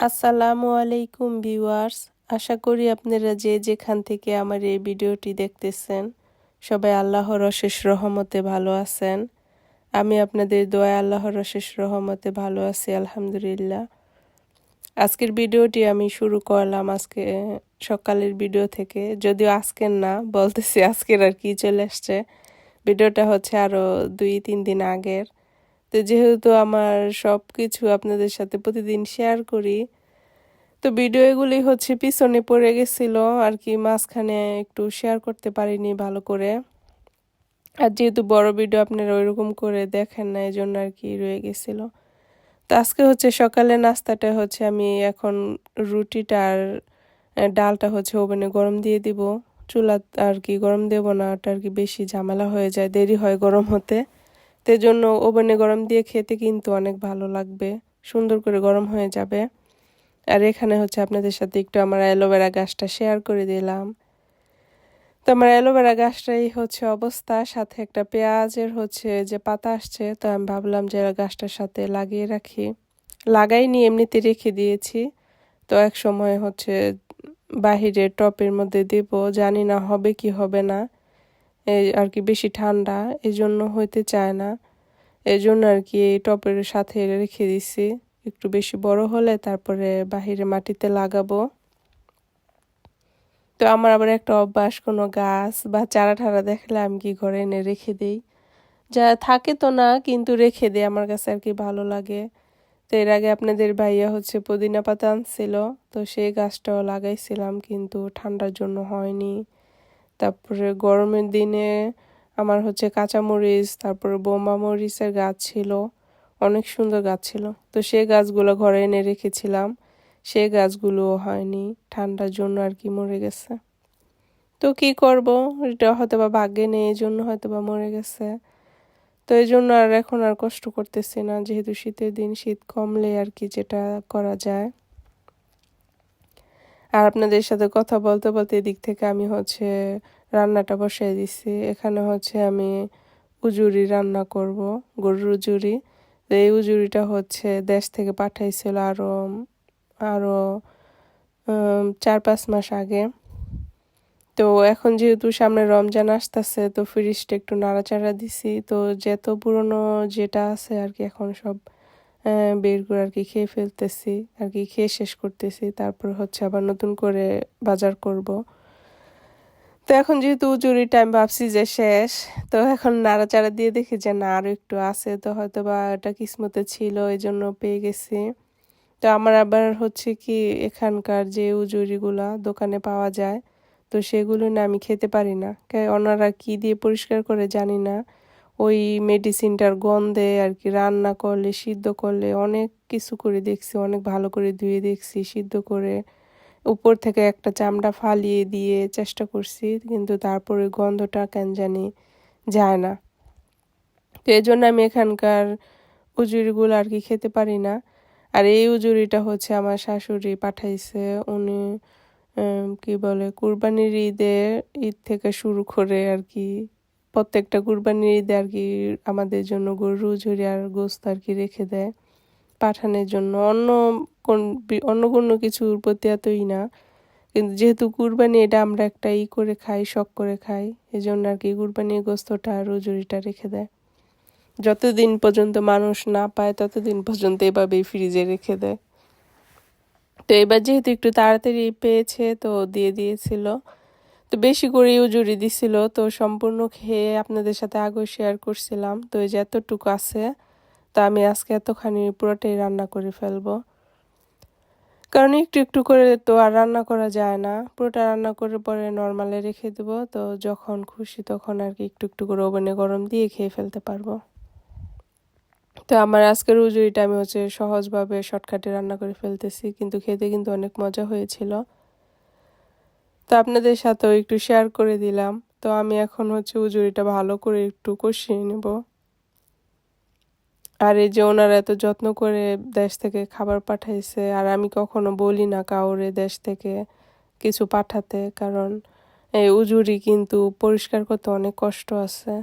আসসালামু আলাইকুম ভিউয়ার্স। আশা করি আপনারা যে যেখান থেকে আমার এই ভিডিওটি দেখতেছেন, সবাই আল্লাহর অশেষ রহমতে ভালো আছেন। আমি আপনাদের দোয়া আল্লাহর অশেষ রহমতে ভালো আছি, আলহামদুলিল্লাহ। আজকের ভিডিওটি আমি শুরু করলাম আজকে, সকালের ভিডিও থেকে। যদিও আজকের না, বলতেছি আজকের আর কি চলে আসছে। ভিডিওটা হচ্ছে আরও দুই তিন দিন আগের। তো যেহেতু আমার সব কিছু আপনাদের সাথে প্রতিদিন শেয়ার করি, তো ভিডিও এগুলি হচ্ছে পিছনে পড়ে গেছিল, আর কি মাঝখানে একটু শেয়ার করতে পারিনি ভালো করে। আর যেহেতু বড় ভিডিও আপনারা ওইরকম করে দেখেন না এই জন্য আর কি রয়ে গেছিল। তো আজকে হচ্ছে সকালে নাস্তাটা হচ্ছে আমি এখন রুটিটা আর ডালটা হচ্ছে ওভেনে গরম দিয়ে দিব। চুলা আর কি গরম দেবো না, ওটা আর কি বেশি ঝামেলা হয়ে যায়, দেরি হয় গরম হতে। তো জন্য ওভেনে গরম দিয়ে খেতে কিন্তু অনেক ভালো লাগবে। সুন্দর করে গরম হয়ে যাবে। আর এখানে হচ্ছে আপনাদের সাথে একটু আমার অ্যালোভেরা গাছটা শেয়ার করে দিলাম। তো আমার অ্যালোভেরা গাছটাই হচ্ছে অবস্থা, সাথে একটা পেঁয়াজের হচ্ছে যে পাতা আসছে, তো আমি ভাবলাম যে গাছটার সাথে লাগিয়ে রাখি। লাগাইনি, এমনিতে রেখে দিয়েছি। তো এক সময় হচ্ছে বাহিরে টপের মধ্যে দেব, জানি না হবে কি হবে না। আর কি বেশি ঠান্ডা এই জন্য হইতে চায় না। এই জন্য আর কি এই টপের সাথে রেখে দিছি। একটু বেশি বড় হলে তারপরে বাহিরে মাটিতে লাগাবো। তো আমার আবার একটা অভ্যাস, কোনো গাছ বা চারা ঠারা দেখলে আমি কি ঘরে এনে রেখে দিই? যা থাকে তো না, কিন্তু রেখে দিই, আমার কাছে আর কি ভালো লাগে। তো এর আগে আপনাদের ভাইয়া হচ্ছে পুদিনা পাতা আনছিল, তো সেই গাছটাও লাগাইছিলাম, কিন্তু ঠান্ডার জন্য হয়নি। তারপরে গরমের দিনে আমার হচ্ছে কাঁচামরিচ, তারপরে বোম্বা মরিচের গাছ ছিল, অনেক সুন্দর গাছ ছিল। তো সেই গাছগুলো ঘরে এনে রেখেছিলাম। সেই গাছগুলোও হয়নি, ঠান্ডার জন্য আর কি মরে গেছে। তো কি করব? এটা হয়তো বা ভাগ্যে নেই, এই জন্য হয়তো বা মরে গেছে। তো এই জন্য আর এখন আর কষ্ট করতেছি না, যেহেতু শীতের দিন, শীত কমলে আর কি যেটা করা যায়। আর আপনাদের সাথে কথা বলতে বলতে এদিক থেকে আমি হচ্ছে রান্নাটা বসিয়ে দিছি। এখানে হচ্ছে আমি উজুরি রান্না করব, গরুর উজুরি। এই উজুরিটা হচ্ছে দেশ থেকে পাঠাইছিল আরও আরও চার পাঁচ মাস আগে। তো এখন যেহেতু সামনে রমজান আসতেছে, তো ফ্রিজটা একটু নাড়াচাড়া দিছি। তো যত পুরনো যেটা আছে আর কি, এখন সব বের করে আর কি খেয়ে ফেলতেছি, আর কি খেয়ে শেষ করতেছি। তারপর হচ্ছে আবার নতুন করে বাজার করব। তো এখন যেহেতু উজুরি টাইম ভাবছি যে শেষ, তো এখন নাড়াচাড়া দিয়ে দেখি যে না আরও একটু আছে তো হয়তো বা এটা কিসমতে ছিল এই জন্য পেয়ে গেছি। তো আমার আবার হচ্ছে কি, এখানকার যে উজুরিগুলা দোকানে পাওয়া যায়, তো সেগুলো না আমি খেতে পারি না। ওনারা কি দিয়ে পরিষ্কার করে জানি না। ওই মেডিসিনটার গন্ধে আর কি রান্না করলে, সিদ্ধ করলে অনেক কিছু করে দেখছি, অনেক ভালো করে ধুয়ে দেখছি, সিদ্ধ করে। উপর থেকে একটা চামড়া ফালিয়ে দিয়ে চেষ্টা করছি, কিন্তু তারপরে গন্ধটা কেন জানি যায় না। তো এই জন্য আমি এখানকার উজুরিগুলো আর কি খেতে পারি না। আর এই উজুরিটা হচ্ছে আমার শাশুড়ি পাঠাইছে। উনি কি বলে, কুরবানির ঈদে, ঈদ থেকে শুরু করে আর কি প্রত্যেকটা কুরবানির ঈদে আর কি আমাদের জন্য গরু, ঝুড়ি আর গোস্ত আর কি রেখে দেয়। পাঠানোর জন্য। অন্য কোন অন্য কোনো কিছুর প্রতি এতই না। কিন্তু যেহেতু কুরবানি, এটা আমরা একটা ই করে খাই, শখ করে খাই এই জন্য আর কি কুরবানি গোস্তটা রুজুরিটা রেখে দেয়। যতদিন পর্যন্ত মানুষ না পায়, ততদিন পর্যন্ত এভাবেই ফ্রিজে রেখে দেয়। তো এবার যেহেতু একটু তাড়াতাড়ি পেয়েছে, তো দিয়ে দিয়েছিল। তো বেশি করে উজুরি দিছিল, তো সম্পূর্ণ খেয়ে আপনাদের সাথে আগে শেয়ার করছিলাম। তো এই যে এতটুকু আছে তো আমি আজকে এতখানি পুরোটাই রান্না করে ফেলব। কারণ একটু একটু করে তো আর রান্না করা যায় না। পুরোটা রান্না করে পরে নর্মালে রেখে দেবো। তো যখন খুশি তখন আর কি একটু একটু করে ওভেনে গরম দিয়ে খেয়ে ফেলতে পারব। তো আমার আজকের উজুরিটা আমি হচ্ছে সহজভাবে শর্টকাটে রান্না করে ফেলতেছি। কিন্তু খেতে কিন্তু অনেক মজা হয়েছিল। তো আপনাদের সাথেও একটু শেয়ার করে দিলাম। তো আমি এখন হচ্ছে উজুরিটা ভালো করে একটু কষিয়ে নেব। আর এই যে ওনারা এত যত্ন করে দেশ থেকে খাবার পাঠাইছে, আর আমি কখনো বলি না কাউরে দেশ থেকে কিছু পাঠাতে, কারণ এই উজুরি কিন্তু পরিষ্কার করতে অনেক কষ্ট আছে।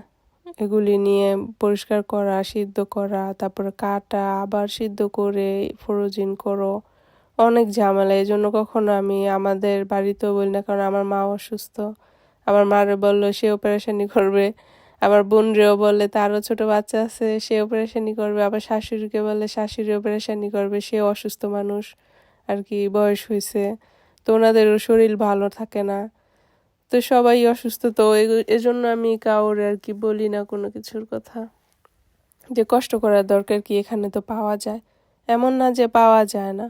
এগুলি নিয়ে পরিষ্কার করা, সিদ্ধ করা, তারপরে কাটা, আবার সিদ্ধ করে ফ্রোজিন করো, অনেক ঝামেলা। এই জন্য কখনো আমি আমাদের বাড়িতেও বলি না, কারণ আমার মা অসুস্থ। আমার মারে বলল, সে অপারেশনই করবে। আবার বোনরেও বলে, তারও ছোট বাচ্চা আছে, সে অপারেশনই করবে। আবার শাশুড়িকে বলে, শাশুড়ি অপারেশনই করবে, সে অসুস্থ মানুষ, আর কি বয়স হয়েছে, তো ওনাদেরও শরীর ভালো থাকে না। তো সবাই অসুস্থ, তো এজন্য আমি কাউর আর কি বলি না কোনো কিছুর কথা। যে কষ্ট করার দরকার কি এখানে তো পাওয়া যায়। এমন না যে পাওয়া যায় না।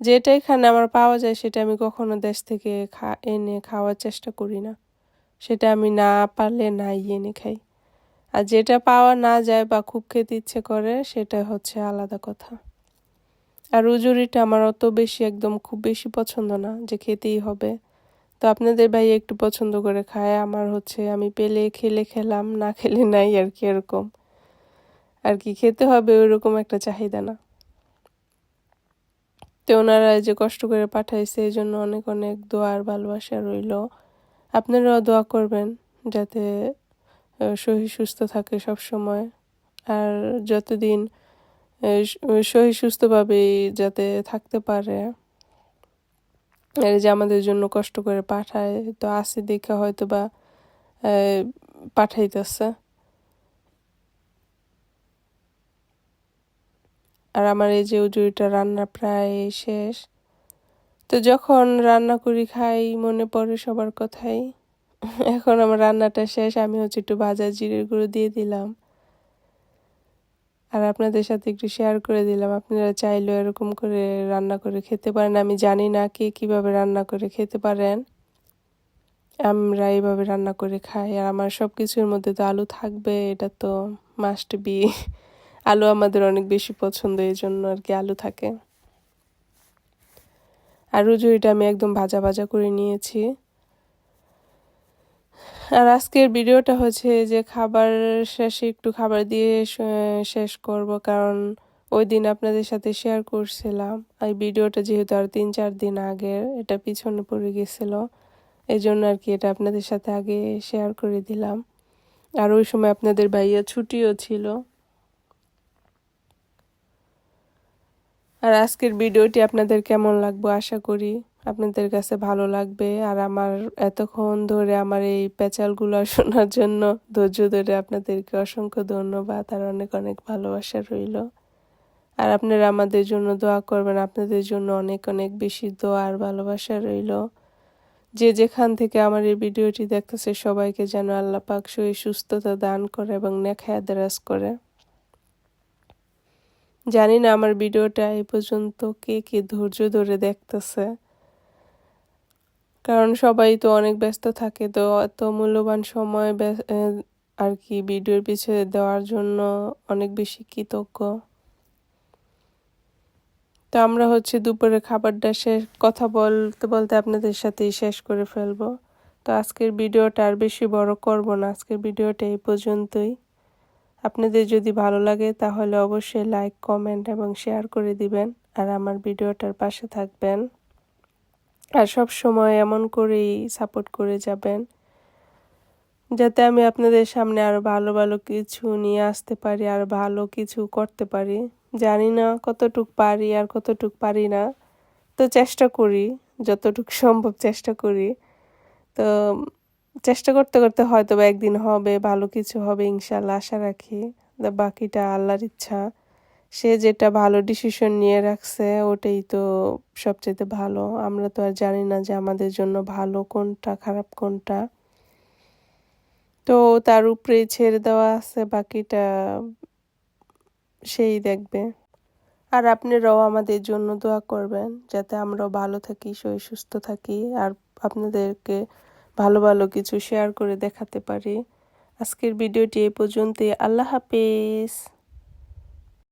যেটা এখানে আমার পাওয়া যায়, সেটা আমি কখনো দেশ থেকে খা, এনে খাওয়ার চেষ্টা করি না। সেটা আমি না পারলে নাই এনে খাই। আর যেটা পাওয়া না যায় বা খুব খেতে ইচ্ছে করে, সেটা হচ্ছে আলাদা কথা। আর উজুরিটা আমার অত বেশি একদম খুব বেশি পছন্দ না যে খেতেই হবে। তো আপনাদের ভাই একটু পছন্দ করে খায়, আমার হচ্ছে আমি পেলে খেলে খেলাম, না খেলে নাই আর কি এরকম। আর কি খেতে হবে ওইরকম একটা চাহিদা না। তো ওনারা যে কষ্ট করে পাঠাইছে এই জন্য অনেক অনেক দোয়ার ভালোবাসা রইল। আপনারাও দোয়া করবেন যাতে শরীর সুস্থ থাকে সব সময়। আর যতদিন আহ, শরীর সুস্থভাবে যাতে থাকতে পারে এই যে আমাদের জন্য কষ্ট করে পাঠায় তো আসি দেখে হয়তো বা পাঠাইতেছে। আর আমার এই যে উজুরিটা রান্না প্রায় শেষ। তো যখন রান্না করি খাই, মনে পড়ে সবার কথাই। এখন আমার রান্নাটা শেষ, আমি হচ্ছে একটু ভাজা জিরের গুঁড়ো দিয়ে দিলাম। আর আপনাদের সাথে একটু শেয়ার করে দিলাম, আপনারা চাইলেও এরকম করে রান্না করে খেতে পারেন। আমি জানি না কে কীভাবে রান্না করে খেতে পারেন। আমরা এইভাবে রান্না করে খাই, আর আমার সব কিছুর মধ্যে তো আলু থাকবে, এটা তো মাস্ট বি আলু আমাদের অনেক বেশি পছন্দ এই জন্য আর কি আলু থাকে। আর রুজুরিটা আমি একদম ভাজা ভাজা করে নিয়েছি। আর আজকের ভিডিওটা হচ্ছে যে খাবার শেষে একটু খাবার দিয়ে শেষ করব, কারণ ওই দিন আপনাদের সাথে শেয়ার করছিলাম। আর ভিডিওটা যেহেতু আর তিন, চার দিন আগের, এটা পিছনে পড়ে গেছিল। এই জন্য আর কি এটা আপনাদের সাথে আগে শেয়ার করে দিলাম। আর ওই সময় আপনাদের ভাইয়া ছুটিও ছিল। আর আজকের ভিডিওটি আপনাদের কেমন লাগবে আশা করি। আপনাদের কাছে ভালো লাগবে। আর আমার এতক্ষণ ধরে আমার এই প্যাচালগুলো শোনার জন্য ধৈর্য ধরে আপনাদেরকে অসংখ্য ধন্যবাদ আর অনেক অনেক ভালোবাসা রইল। আর আপনারা আমাদের জন্য দোয়া করবেন। আপনাদের জন্য অনেক অনেক বেশি দোয়া আর ভালোবাসা রইল। যে যেখান থেকে আমার এই ভিডিওটি দেখতেছে সবাইকে যেন আল্লাহ পাক সুস্থতা দান করে এবং নেখায়া দেরাজ করে। জানি না আমার ভিডিওটা এই পর্যন্ত কে কে ধৈর্য ধরে দেখতেছে। কারণ সবাই তো অনেক ব্যস্ত থাকে, তো এত মূল্যবান সময় আর কি ভিডিওর পিছনে দেওয়ার জন্য অনেক বেশি কৃতজ্ঞ। তো আমরা হচ্ছে দুপুরে খাবারটা শেষ, কথা বলতে বলতে আপনাদের সাথেই শেষ করে ফেলব। তো আজকের ভিডিওটা আর বেশি বড় করব না, আজকের ভিডিওটা এই পর্যন্তই। আপনাদের যদি ভালো লাগে তাহলে অবশ্যই লাইক কমেন্ট এবং শেয়ার করে দিবেন আর আমার ভিডিওটার পাশে থাকবেন। আর সব সময় এমন করেই সাপোর্ট করে যাবেন, যাতে আমি আপনাদের সামনে আরও ভালো ভালো কিছু নিয়ে আসতে পারি, আর ভালো কিছু করতে পারি। জানি না কতটুক পারি আর কতটুক পারি না, তো চেষ্টা করি, যতটুকু সম্ভব চেষ্টা করি। তো চেষ্টা করতে করতে হয়তো বা একদিন হবে, ভালো কিছু হবে ইনশাল্লাহ আশা রাখি। বাকিটা আল্লাহর ইচ্ছা। সে যেটা ভালো ডিসিশন নিয়ে রাখছে, ওটাই তো সবচেয়ে ভালো। আমরা তো আর জানি না যে আমাদের জন্য ভালো কোনটা, খারাপ কোনটা। তো তার উপরেই ছেড়ে দেওয়া আছে, বাকিটা সেই দেখবে। আর আপনারাও আমাদের জন্য দোয়া করবেন, যাতে আমরাও ভালো থাকি, শরীর সুস্থ থাকি। আর আপনাদেরকে ভালো ভালো কিছু শেয়ার করে দেখাতে পারি। আজকের ভিডিওটি এ পর্যন্তই। আল্লাহ হাফেজ।